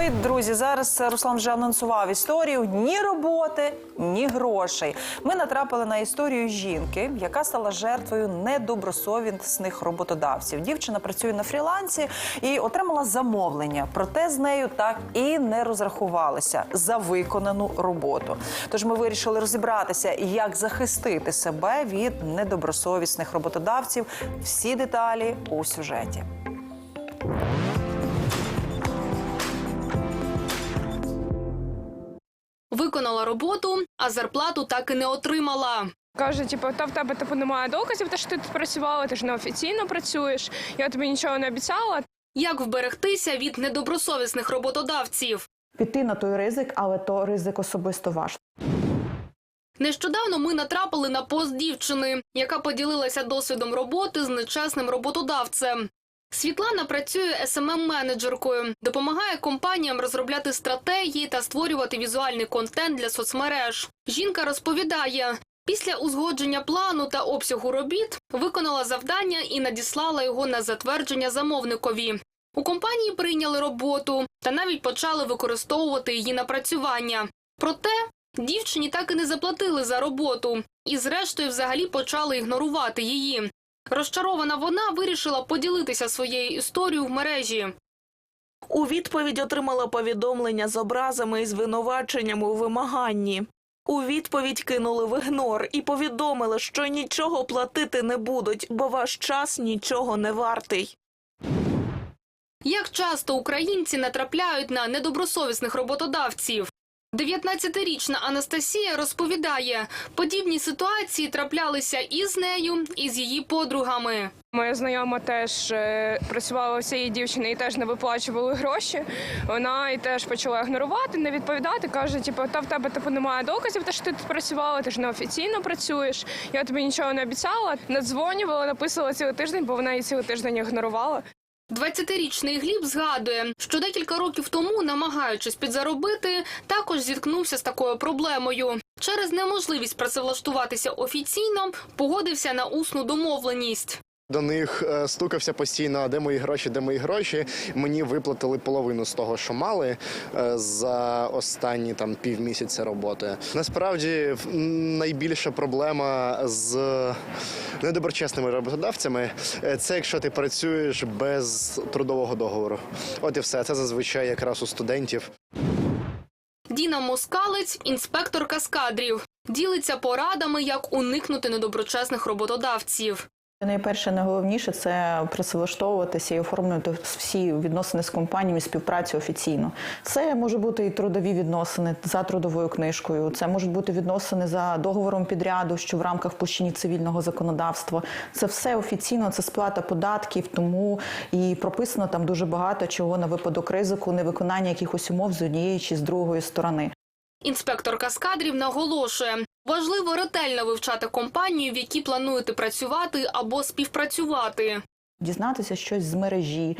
Ой, друзі, зараз Руслан вже анонсував історію ні роботи, ні грошей. Ми натрапили на історію жінки, яка стала жертвою недобросовісних роботодавців. Дівчина працює на фрілансі і отримала замовлення. Проте з нею так і не розрахувалися за виконану роботу. Тож ми вирішили розібратися, як захистити себе від недобросовісних роботодавців. Всі деталі у сюжеті. Виконала роботу, а зарплату так і не отримала. Каже, типу, та в тебе типу немає доказів, те, що ти тут працювала, ти ж неофіційно працюєш. Я тобі нічого не обіцяла. Як вберегтися від недобросовісних роботодавців? піти на той ризик, але то ризик особисто ваш. Нещодавно ми натрапили на пост дівчини, яка поділилася досвідом роботи з нечесним роботодавцем. Світлана працює smm менеджеркою допомагає компаніям розробляти стратегії та створювати візуальний контент для соцмереж. Жінка розповідає, після узгодження плану та обсягу робіт виконала завдання і надіслала його на затвердження замовникові. У компанії прийняли роботу та навіть почали використовувати її напрацювання. Проте дівчині так і не заплатили за роботу, і зрештою взагалі почали ігнорувати її. Розчарована вона вирішила поділитися своєю історією в мережі. У відповідь отримала повідомлення з образами і звинуваченнями у вимаганні. У відповідь кинули в ігнор і повідомили, що нічого платити не будуть, бо ваш час нічого не вартий. Як часто українці натрапляють на недобросовісних роботодавців? 19-річна Анастасія розповідає, подібні ситуації траплялися і з нею, і з її подругами. Моя знайома теж е, працювала у цієї дівчини і теж не виплачували гроші. Вона і теж почала ігнорувати, не відповідати. каже, типу, та в тебе типу немає доказів, те, що ти тут працювала, ти ж неофіційно працюєш. Я тобі нічого не обіцяла. Надзвонювала, написала цілий тиждень, бо вона її цілий тиждень ігнорувала. 20-річний Гліб згадує, що декілька років тому, намагаючись підзаробити, також зіткнувся з такою проблемою. Через неможливість працевлаштуватися офіційно, погодився на усну домовленість. До них е, стукався постійно, де мої гроші, де мої гроші. Мені виплатили половину з того, що мали е, за останні там півмісяця роботи. Насправді найбільша проблема з недоброчесними роботодавцями е, це якщо ти працюєш без трудового договору. От і все. Це зазвичай якраз у студентів. Діна Москалець, інспекторка з кадрів, ділиться порадами, як уникнути недоброчесних роботодавців. Найперше, найголовніше це працевлаштовуватися і оформлювати всі відносини з компаніями, співпрацю офіційно. Це може бути і трудові відносини за трудовою книжкою. Це можуть бути відносини за договором підряду, що в рамках площині цивільного законодавства. Це все офіційно, це сплата податків, тому і прописано там дуже багато чого на випадок ризику, невиконання якихось умов з однієї чи з другої сторони. Інспекторка з кадрів наголошує, важливо ретельно вивчати компанію, в якій плануєте працювати або співпрацювати. Дізнатися щось з мережі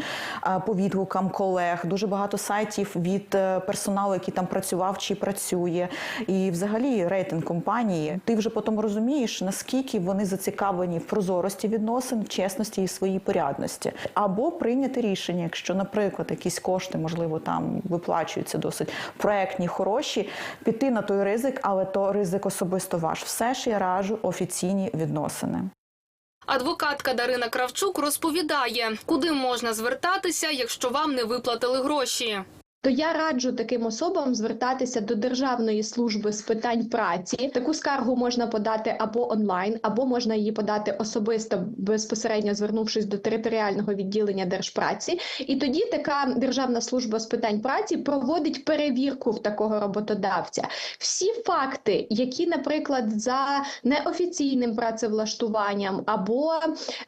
по відгукам колег, дуже багато сайтів від е, персоналу, який там працював чи працює, і взагалі рейтинг компанії. Ти вже потім розумієш, наскільки вони зацікавлені в прозорості відносин, в чесності і своїй порядності, або прийняти рішення, якщо, наприклад, якісь кошти, можливо, там виплачуються досить проектні, хороші, піти на той ризик, але то ризик особисто ваш. Все ж я раджу офіційні відносини. Адвокатка Дарина Кравчук розповідає, куди можна звертатися, якщо вам не виплатили гроші. То я раджу таким особам звертатися до Державної служби з питань праці. Таку скаргу можна подати або онлайн, або можна її подати особисто безпосередньо звернувшись до територіального відділення держпраці. І тоді така Державна служба з питань праці проводить перевірку в такого роботодавця. Всі факти, які, наприклад, за неофіційним працевлаштуванням, або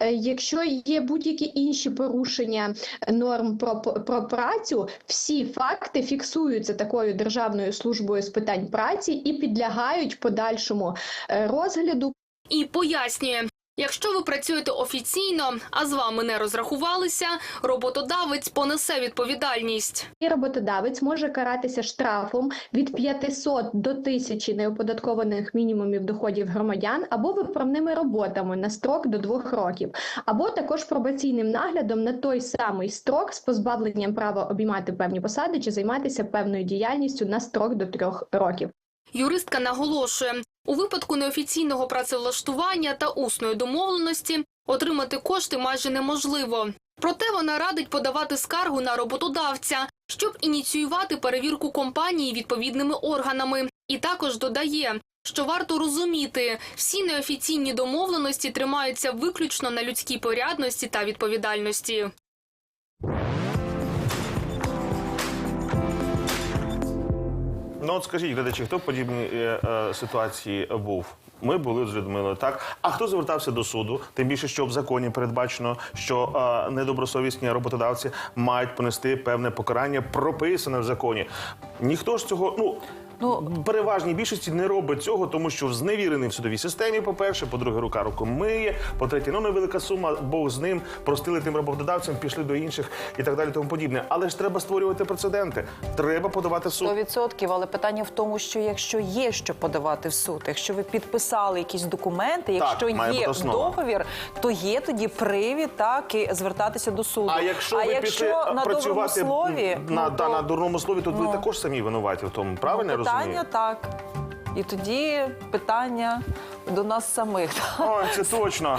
е, якщо є будь-які інші порушення норм про, про працю, всі факти фіксуються такою державною службою з питань праці і підлягають подальшому е, розгляду. І пояснює, Якщо ви працюєте офіційно, а з вами не розрахувалися, роботодавець понесе відповідальність. І роботодавець може каратися штрафом від 500 до 1000 неоподаткованих мінімумів доходів громадян або виправними роботами на строк до двох років, або також пробаційним наглядом на той самий строк з позбавленням права обіймати певні посади чи займатися певною діяльністю на строк до трьох років. Юристка наголошує, у випадку неофіційного працевлаштування та усної домовленості отримати кошти майже неможливо. Проте вона радить подавати скаргу на роботодавця, щоб ініціювати перевірку компанії відповідними органами. І також додає, що варто розуміти, всі неофіційні домовленості тримаються виключно на людській порядності та відповідальності. Ну от скажіть, глядачі, хто в подібній е, е, ситуації був? Ми були з Людмилою, так? А хто звертався до суду? Тим більше, що в законі передбачено, що е, недобросовісні роботодавці мають понести певне покарання, прописане в законі. Ніхто ж цього, ну. Ну, переважній більшості не робить цього, тому що зневірений в судовій системі, по-перше, по-друге, рука руку миє, по-третє, ну невелика сума, Бог з ним, простили тим роботодавцям, пішли до інших і так далі, тому подібне. Але ж треба створювати прецеденти. Треба подавати в суд. 100%, але питання в тому, що якщо є що подавати в суд, якщо ви підписали якісь документи, якщо має є договір, то є тоді привід так і звертатися до суду. А якщо а ви якщо пішли на працювати слові, на, ну, та, то- на дурному слові, то ви ну. також самі винуваті в тому. Правильно я питання так. І тоді питання до нас самих. Ой, це точно.